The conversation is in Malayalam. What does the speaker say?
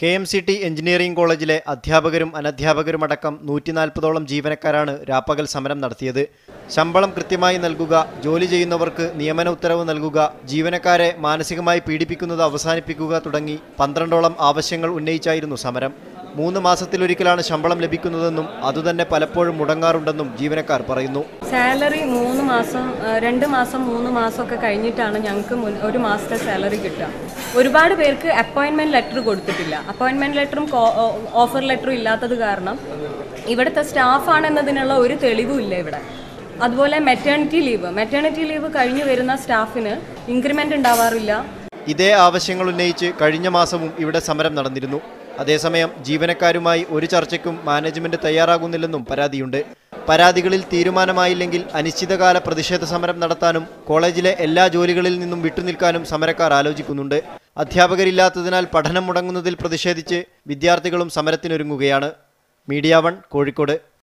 K M C T engineering കോളേജിലെ അധ്യാപകരും അനധ്യാപകരുമടക്കം നൂറ്റി നാൽപ്പതോളം ജീവനക്കാരാണ് രാപ്പകൽ സമരം നടത്തിയത്. ശമ്പളം കൃത്യമായി നൽകുക ജോലി ചെയ്യുന്നവർക്ക് നിയമന ഉത്തരവ് നൽകുക ജീവനക്കാരെ മാനസികമായി പീഡിപ്പിക്കുന്നത് അവസാനിപ്പിക്കുക തുടങ്ങി പന്ത്രണ്ടോളം ആവശ്യങ്ങൾ ഉന്നയിച്ചായിരുന്നു സമരം. മൂന്ന് മാസത്തിലൊരിക്കലാണ് ശമ്പളം ലഭിക്കുന്നതെന്നും അതുതന്നെ പലപ്പോഴും മുടങ്ങാറുണ്ടെന്നും ജീവനക്കാർ പറയുന്നു. സാലറി മൂന്ന് മാസം രണ്ട് മാസം മൂന്ന് മാസമൊക്കെ ഒക്കെ കഴിഞ്ഞിട്ടാണ് ഞങ്ങൾക്ക് ഒരു മാസത്തെ സാലറി കിട്ടുക. ഒരുപാട് പേർക്ക് അപ്പോയിൻമെന്റ് ലെറ്റർ കൊടുത്തിട്ടില്ല. അപ്പോയിൻമെന്റ് ലെറ്ററും ഓഫർ ലെറ്ററും ഇല്ലാത്തത് കാരണം ഇവിടുത്തെ സ്റ്റാഫാണെന്നതിനുള്ള ഒരു തെളിവും ഇല്ല ഇവിടെ. അതുപോലെ മെറ്റേണിറ്റി ലീവ് മെറ്റേണിറ്റി ലീവ് കഴിഞ്ഞു വരുന്ന സ്റ്റാഫിന് ഇൻക്രിമെന്റ് ഉണ്ടാവാറില്ല. ഇതേ ആവശ്യങ്ങൾ ഉന്നയിച്ച് കഴിഞ്ഞ മാസവും ഇവിടെ സമരം നടന്നിരുന്നു. അതേസമയം ജീവനക്കാരുമായി ഒരു ചർച്ചയ്ക്കും മാനേജ്മെന്റ് തയ്യാറാകുന്നില്ലെന്നും പരാതിയുണ്ട്. പരാതികളിൽ തീരുമാനമായില്ലെങ്കിൽ അനിശ്ചിതകാല പ്രതിഷേധ സമരം നടത്താനും കോളേജിലെ എല്ലാ ജോലികളിൽ നിന്നും വിട്ടുനിൽക്കാനും സമരക്കാർ ആലോചിക്കുന്നുണ്ട്. അധ്യാപകരില്ലാത്തതിനാൽ പഠനം മുടങ്ങുന്നതിൽ പ്രതിഷേധിച്ച് വിദ്യാർത്ഥികളും സമരത്തിനൊരുങ്ങുകയാണ്. Media one Kozhikode.